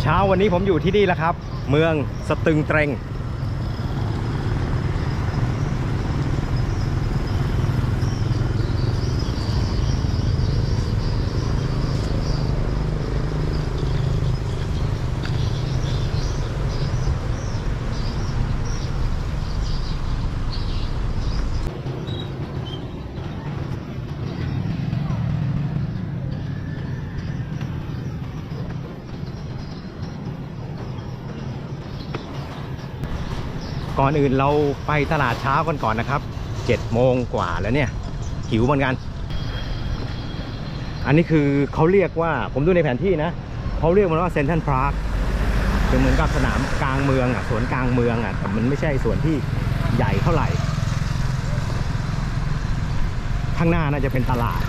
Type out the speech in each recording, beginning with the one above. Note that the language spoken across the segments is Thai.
เช้าวันนี้ผมอยู่ที่นี่แล้วครับ เมืองสตึงเตรง อนอื่นเราไปตลาดเช้ากันก่อนนะครับ7โมงกว่าแล้วเนี่ยหิวเหมือนกัน อันนี้คือเขาเรียกว่าผมดูในแผนที่นะเขาเรียกมันว่าเซนทรัลพาร์คคือเหมือนกับสนามกลางเมืองอะสวนกลางเมืองอะแต่มันไม่ใช่สวนที่ใหญ่เท่าไหร่ ข้างหน้าน่าจะเป็นตลาด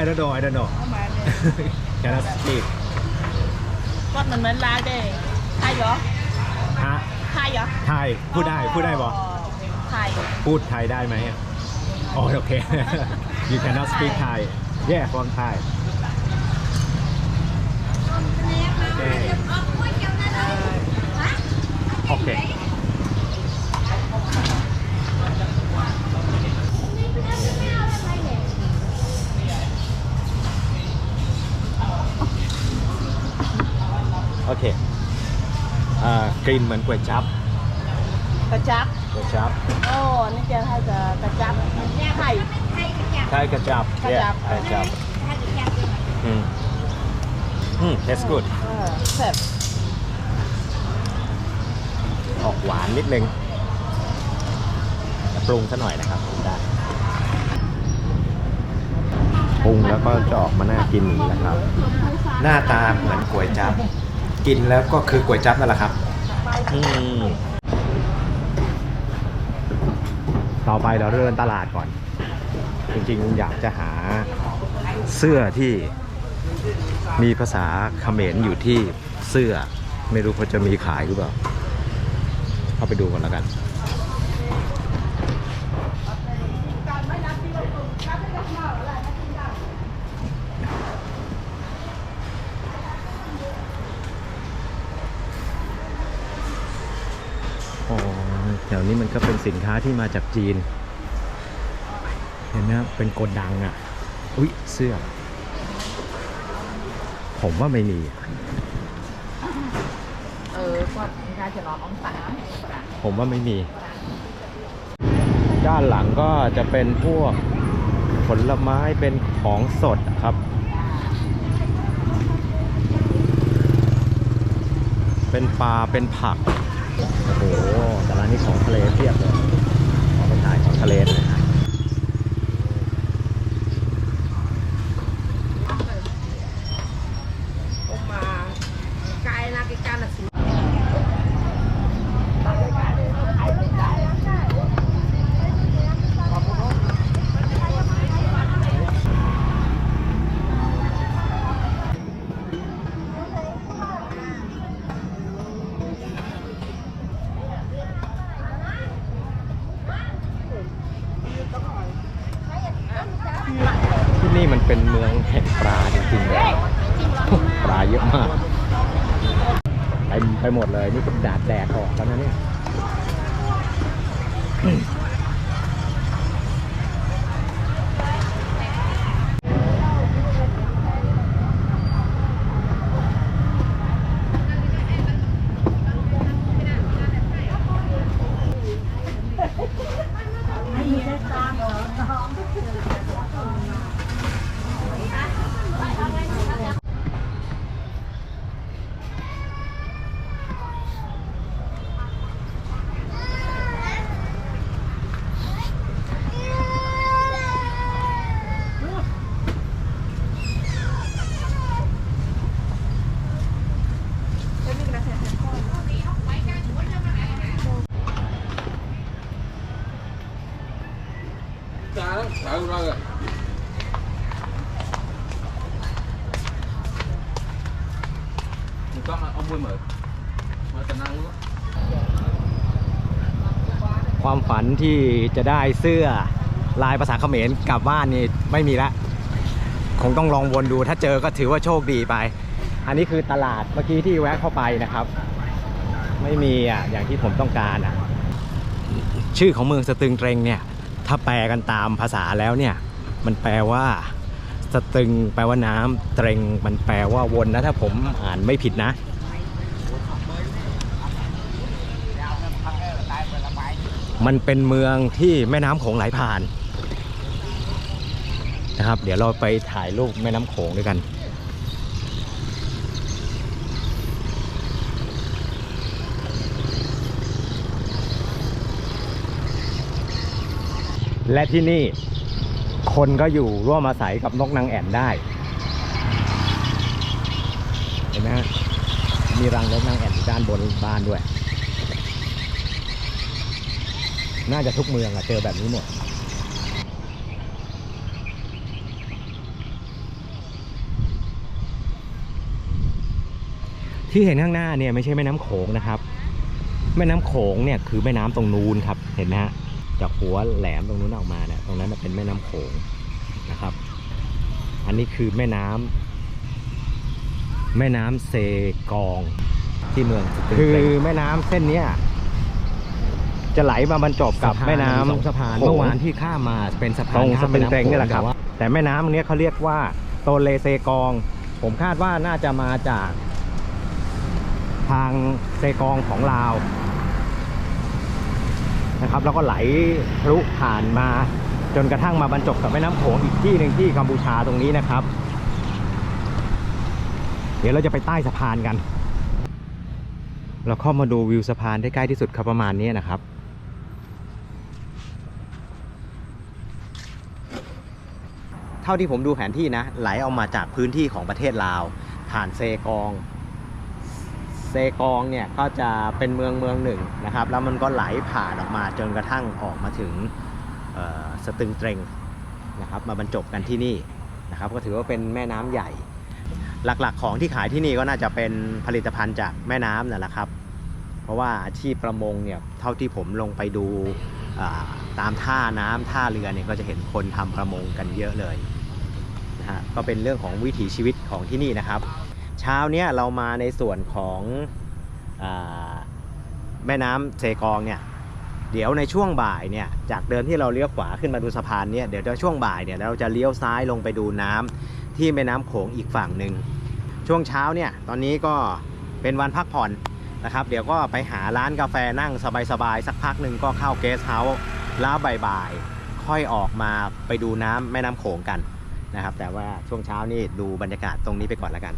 I, I don't know. I don't know. không mà Cannot speak. con mình mình la đi hay vậy ฮะ hay vậy ไทยพูดได้พูดได้บอ hay พูดไทยได้ไหมอะอ๋อโอเค you cannot speak Thai yeah from Thai okay okay โอเคอ่ากลิ่นเหมือนก๋วยจั๊บ cà chắp ก๋วยจั๊บ ô nó kêu hay cà cà chắp hay ใช่กระจับ กระจับกระจับอืมอืม that's good ờ sẹp ออกหวานนิดนึงแต่ปรุงซะหน่อยนะครับได้ปรุงแล้วก็จะออกมาน่ากินอย่างนี้แหละครับ หน้าตาเหมือนก๋วยจั๊บ กินแล้วก็คือก๋วยจั๊บนั่นแหละครับ อืมต่อไปเราเดินตลาดก่อน จริงๆ อยากจะหาเสื้อที่มีภาษาเขมรอยู่ที่เสื้อ ไม่รู้เขาจะมีขายหรือเปล่า เข้าไปดูกันแล้วกัน อ๋อ แถวนี้มันก็เป็นสินค้าที่มาจากจีน เห็นไหมครับเป็นโกดังอะ อุ๊ย เสื้อ ผมว่าไม่มี ừ con ra cho nó bóng tả ผมว่าไม่มี ด้านหลังก็จะเป็นพวกผลไม้เป็นของสดครับ เป็นปลาเป็นผัก โอ้โห นี้ของทะเลเพียบเลยของไปถ่ายของทะเลเลย ông mà cay na cái can là xí ที่นี่มัน เป็นเมืองแห่งปลาจริงๆเลยปลาเยอะมากไปไปหมดเลย นี่เป็นดาดแดดออกแล้วนะเนี่ย ความฝันที่จะได้เสื้อลายภาษาเขมรกลับบ้านนี่ไม่มีละคงต้องลองวนดูถ้าเจอก็ถือว่าโชคดีไป อันนี้คือตลาดเมื่อกี้ที่แวะเข้าไปนะครับ ไม่มีอะอย่างที่ผมต้องการอะชื่อของเมืองสตึงเตรงเนี่ย ถ้าแปลกันตามภาษาแล้วเนี่ย มันแปลว่า สตึงแปลว่าน้ำเตรงมันแปลว่าวนนะ ถ้าผมอ่านไม่ผิดนะ มันเป็นเมืองที่แม่น้ำโขงไหลผ่านนะครับ เดี๋ยวเราไปถ่ายรูปแม่น้ำโขงด้วยกันและที่นี่ คนก็อยู่ร่วมอาศัยกับนกนางแอ่นได้ เห็นไหมฮะมีรังนกนางแอ่นอยู่ด้านบนบ้านด้วย น่าจะทุกเมืองอะเจอแบบนี้หมดที่เห็นข้างหน้าเนี่ยไม่ใช่แม่น้ำโขงนะครับ แม่น้ำโขงเนี่ยคือแม่น้ำตรงนู้นครับเห็นไหมฮะ จากหัวแหลมตรงนู้นออกมาเนี่ยตรงนั้นนะเป็นแม่น้ำโขงนะครับ อันนี้คือแม่น้ำแม่น้ำเซกองที่เมืองสตึงคือเตรงแม่น้ำเส้นเนี้ยจะไหลมาบรรจบกับสะพานแม่น้ำสองสะพานโขงเมื่อวานที่ข้ามมาเป็นสะพานตรงสข้ามตึแม่งน้ำเตรงโขนี่แหละครับ แต่ว่าแต่แม่น้ำอันเนี้ยเขาเรียกว่าโตเลเซกอง ผมคาดว่าน่าจะมาจาก ทางเซกองของลาว นะครับ แล้วก็ไหลทะลุผ่านมา จนกระทั่งมาบรรจบกับแม่น้ำโขงอีกที่หนึ่งที่กัมพูชาตรงนี้นะครับ เดี๋ยวเราจะไปใต้สะพานกัน เราเข้ามาดูวิวสะพานได้ใกล้ที่สุดครับประมาณนี้นะครับเท่าที่ผมดูแผนที่นะไหลออกมาจากพื้นที่ของประเทศลาว ผ่านเซกอง เซกองเนี่ยก็จะเป็นเมืองเมืองหนึ่งนะครับ แล้วมันก็ไหลผ่านออกมาจนกระทั่งออกมาถึงสตึงเตรงนะครับมาบรรจบกันที่นี่นะครับก็ถือว่าเป็นแม่น้ำใหญ่ หลักๆของที่ขายที่นี่ก็น่าจะเป็นผลิตภัณฑ์จากแม่น้ำนั่นแหละครับ เพราะว่าอาชีพประมงเนี่ยเท่าที่ผมลงไปดูตามท่าน้ำท่าเรือเนี่ยก็จะเห็นคนทำประมงกันเยอะเลยนะฮะก็เป็นเรื่องของวิถีชีวิตของที่นี่นะครับ เช้าเนี้ยเรามาในส่วนของอแม่น้ำเซกองเนี่ยเดี๋ยวในช่วงบ่ายเนี่ยจากเดิมที่เราเลี้ยวขวาขึ้นมาดูสะพานเนี่ยเดี๋ยวช่วงบ่ายเนี่ยเราจะเลี้ยวซ้ายลงไปดูน้ำที่แม่น้ำโขงอีกฝั่งหนึ่งช่วงเช้าเนี่ยตอนนี้ก็เป็นวันพักผ่อนนะครับ เดี๋ยวก็ไปหาร้านกาแฟนั่งสบายๆสักพักหนึ่งก็เข้าเกสเฮาส์แล้วบ่ายๆค่อยออกมาไปดูน้ำแม่น้ำโขงกันนะครับ แต่ว่าช่วงเช้านี่ดูบรรยากาศตรงนี้ไปก่อนแล้วกัน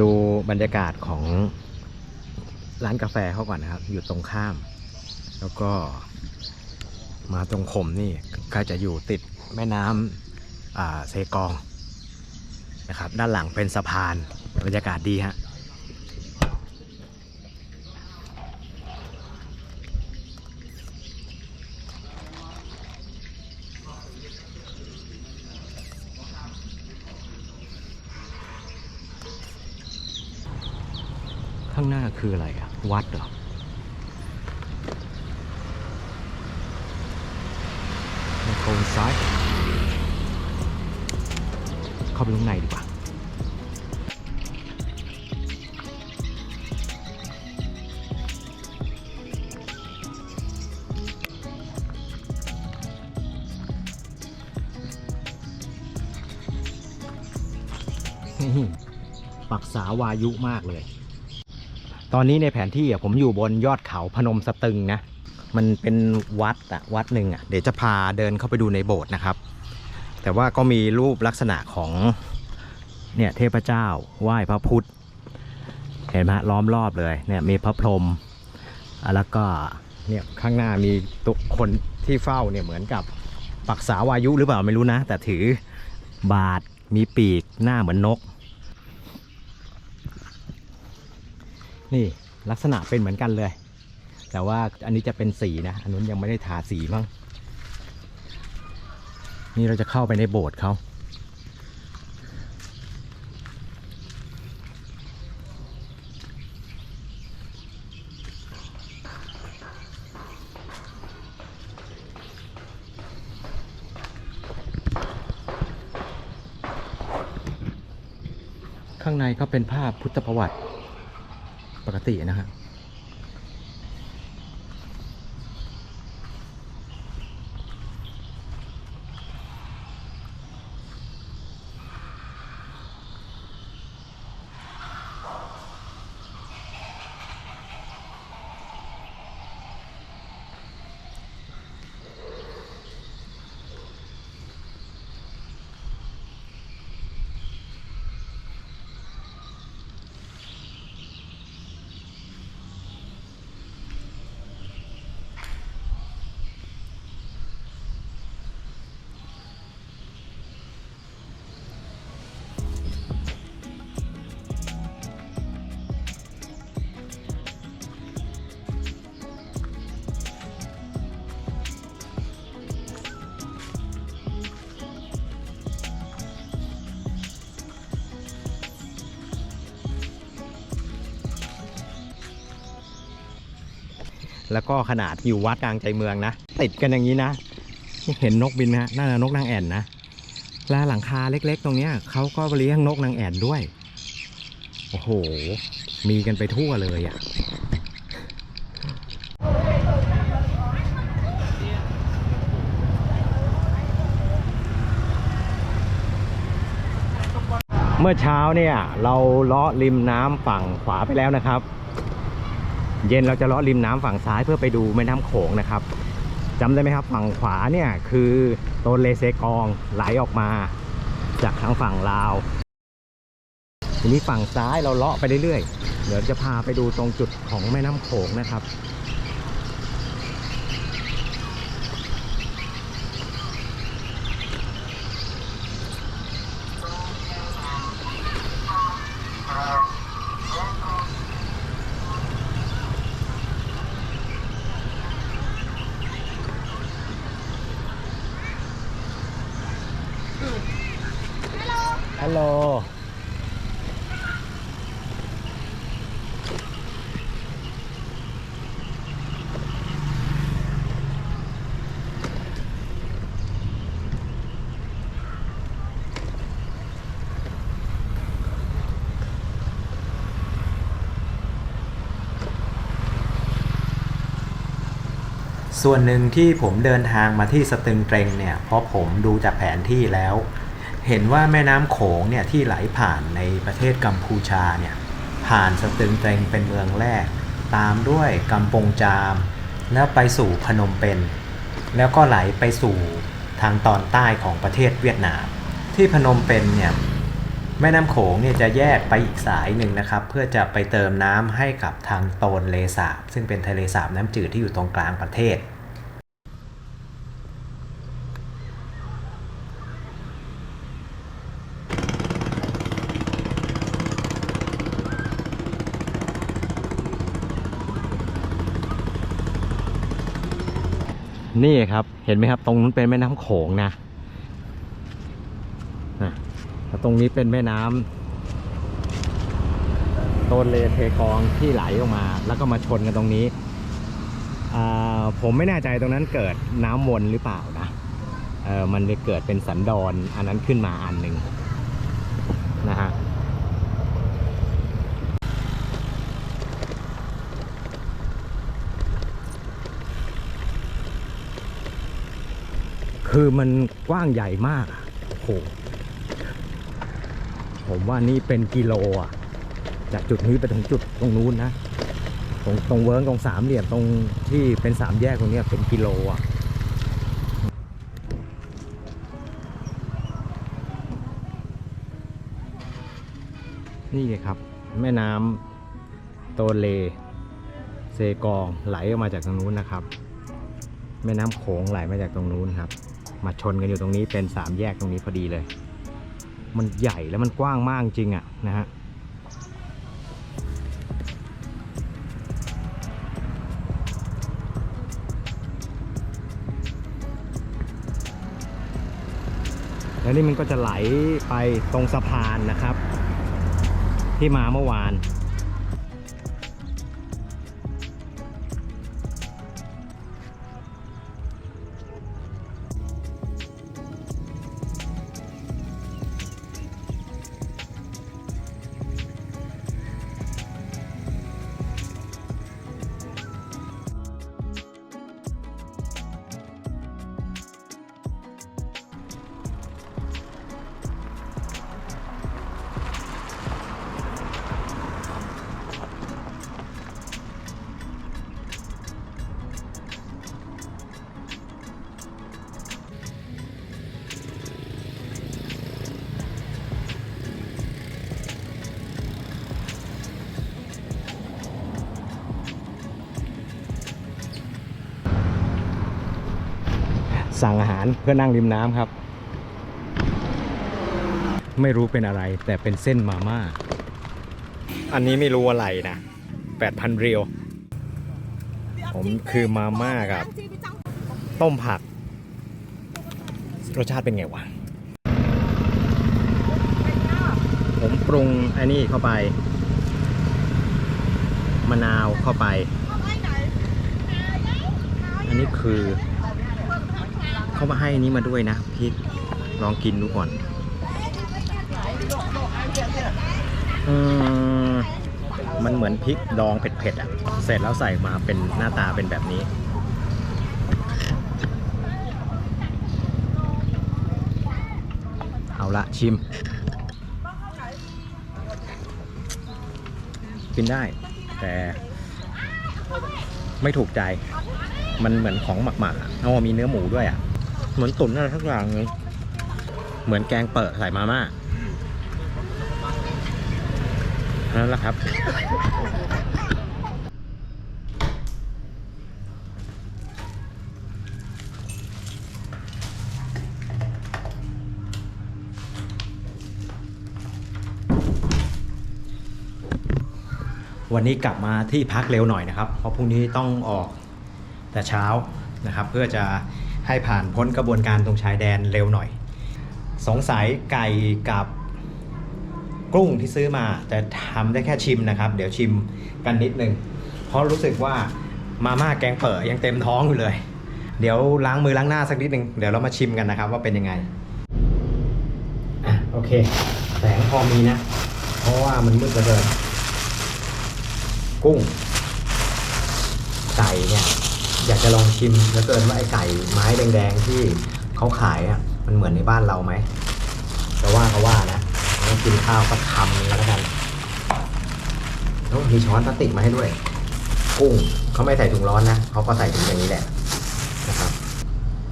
ดูบรรยากาศของร้านกาแฟเขาก่อนนะครับ อยู่ตรงข้าม แล้วก็มาตรงขมนี่ก็จะอยู่ติดแม่น้ำเซกองนะครับ ด้านหลังเป็นสะพานบรรยากาศดีฮะ ข้างหน้า คืออะไรอะวัดเหรอมาโคนซ้าย เข้าไปข้างในดีกว่าปักษาวายุมากเลย ตอนนี้ในแผนที่ผมอยู่บนยอดเขาพนมสตึงนะ มันเป็นวัดอะวัดหนึ่งอะเดี๋ยวจะพาเดินเข้าไปดูในโบสถ์นะครับ แต่ว่าก็มีรูปลักษณะของเนี่ยเทพเจ้าไหว้พระพุทธ เห็นไหมฮะล้อมรอบเลยเนี่ยมีพระพรหมแล้วก็เนี่ยข้างหน้ามีตุคนที่เฝ้าเนี่ยเหมือนกับปักษาวายุหรือเปล่าไม่รู้นะ แต่ถือบาทมีปีกหน้าเหมือนนก นี่ลักษณะเป็นเหมือนกันเลย แต่ว่าอันนี้จะเป็นสีนะ อันนู้นยังไม่ได้ทาสีมั้งนี่เราจะเข้าไปในโบสถ์เขาข้างในก็เป็นภาพพุทธประวัติ ปกตินะครับ แล้วก็ขนาดอยู่วัดกลางใจเมืองนะ ติดกันอย่างนี้นะเห็นนกบินไหมฮะนั่นนะนกนางแอ่นนะแล้วหลังคาเล็กๆ ตรงเนี้ยเขาก็เลี้ยงนกนางแอ่นด้วย โอ้โห มีกันไปทั่วเลยอะ่ะเมื่อเช้าเนี่ยเราเลาะริมน้ำฝั่งขวาไปแล้วนะครับ เย็นเราจะเลาะริมน้ำฝั่งซ้ายเพื่อไปดูแม่น้ำโขงนะครับจำได้ไหมครับฝั่งขวาเนี่ยคือต้นเลเซกองไหลออกมา จากทางฝั่งลาว ทีนี้ฝั่งซ้ายเราเลาะไปเรื่อยๆเดี๋ยวจะพาไปดูตรงจุดของแม่น้ำโขงนะครับ ฮัลโหล ส่วนหนึ่งที่ผมเดินทางมาที่สตึงเตรงเนี่ยเพราะผมดูจากแผนที่แล้ว เห็นว่าแม่น้ำโขงเนี่ยที่ไหลผ่านในประเทศกัมพูชาเนี่ยผ่านสตึงเตรงเป็นเมืองแรก ตามด้วยกัมปงจาม แล้วไปสู่พนมเปญแล้วก็ไหลไปสู่ทางตอนใต้ของประเทศเวียดนาม ที่พนมเปญเนี่ย แม่น้ำโขงเนี่ยจะแยกไปอีกสายหนึ่งนะครับ เพื่อจะไปเติมน้ำให้กับทางโตนเลสาบ ซึ่งเป็นทะเลสาบน้ำจืดที่อยู่ตรงกลางประเทศ นี่ครับเห็นไหมครับตรงนู้นเป็นแม่น้ำโขงนะ ตรงนี้เป็นแม่น้ำโตนเลเทกองที่ไหลออกมา แล้วก็มาชนกันตรงนี้ ผมไม่แน่ใจตรงนั้นเกิดน้ำวนหรือเปล่านะมันเลยเกิดเป็นสันดอนอันนั้นขึ้นมาอันหนึ่งนะฮะคือมันกว้างใหญ่มากอะโอ้โห ผมว่านี่เป็นกิโลอะจากจุดนี้ไปถึงจุดตรงนู้นนะ ตรงตรงเวิร์กตรงสามเหลี่ยมตรงที่เป็นสามแยกตรงนี้เป็นกิโลอะนี่ไงครับ แม่น้ำโตเล เซกองไหลออกมาจากตรงนู้นนะครับ แม่น้ำโขงไหลมาจากตรงนู้นครับ มาชนกันอยู่ตรงนี้เป็นสามแยกตรงนี้พอดีเลย มันใหญ่แล้วมันกว้างมากจริงอะนะฮะแล้วนี่มันก็จะไหลไปตรงสะพานนะครับ ที่มาเมื่อวาน สั่งอาหารเพื่อนั่งริมน้ำครับ ไม่รู้เป็นอะไรแต่เป็นเส้นมาม่า อันนี้ไม่รู้อะไรนะ 8,000 เรียว ผมคือมาม่ากับ ต้มผัก รสชาติเป็นไงวะ ผมปรุงอันนี้เข้าไป มะนาวเข้าไป อันนี้คือ เขามาให้อันนี้มาด้วยนะพริกลองกินดูก่อนอืมมันเหมือนพริกดองเผ็ดๆอะ เสร็จแล้วใส่มาเป็นหน้าตาเป็นแบบนี้ เอาละชิม กินได้ แต่ไม่ถูกใจ มันเหมือนของหมักๆอะเอามีเนื้อหมูด้วยอะ เหมือนตุ๋นอะไรทักอย่างนึงเหมือนแกงเปิดใส่มาม่านั่นแหละครับ วันนี้กลับมาที่พักเร็วหน่อยนะครับ เพราะพรุ่งนี้ต้องออกแต่เช้านะครับ เพื่อจะ ให้ผ่านพ้นกระบวนการตรงชายแดนเร็วหน่อย สงสัยไก่กับกุ้งที่ซื้อมาแต่ทำได้แค่ชิมนะครับ เดี๋ยวชิมกันนิดนึง เพราะรู้สึกว่ามาม่าแกงเปิดยังเต็มท้องอยู่เลย เดี๋ยวล้างมือล้างหน้าสักนิดนึง เดี๋ยวเรามาชิมกันนะครับว่าเป็นยังไง อะโอเค แสงพอมีนะ เพราะว่ามันมืดเหลือเกินกุ้งไก่เนี่ย อยากจะลองชิมแล้วเกินว่าไอ้ไก่ไม้แดงๆที่เขาขายอะมันเหมือนในบ้านเราไหมแต่ว่าเขาว่านะต้องกินข้าวก็คำนึงแล้วกันแล้วมีช้อนพลาสติกมาให้ด้วย กุ้งเขาไม่ใส่ถุงร้อนนะเขาก็ใส่ถุงอย่างนี้แหละนะครับ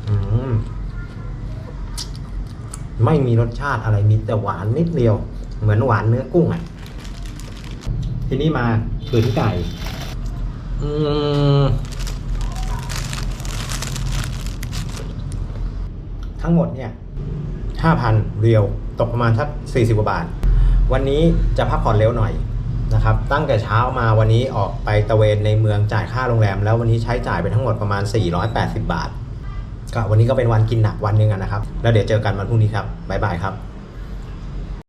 อืมไม่มีรสชาติอะไรมีแต่หวานนิดเดียว เหมือนหวานเนื้อกุ้งอะ ทีนี้มาคือที่ไก่ อืม ทั้งหมดเนี่ย5,000เรียวตกประมาณสัก40กว่าบาท วันนี้จะพักผ่อนเร็วหน่อยนะครับ ตั้งแต่เช้ามาวันนี้ออกไปตะเวนในเมืองจ่ายค่าโรงแรม แล้ววันนี้ใช้จ่ายไปทั้งหมดประมาณ 480 บาท ก็วันนี้ก็เป็นวันกินหนักวันหนึ่งอะนะครับ แล้วเดี๋ยวเจอกันวันพรุ่งนี้ครับบ๊ายบายครับ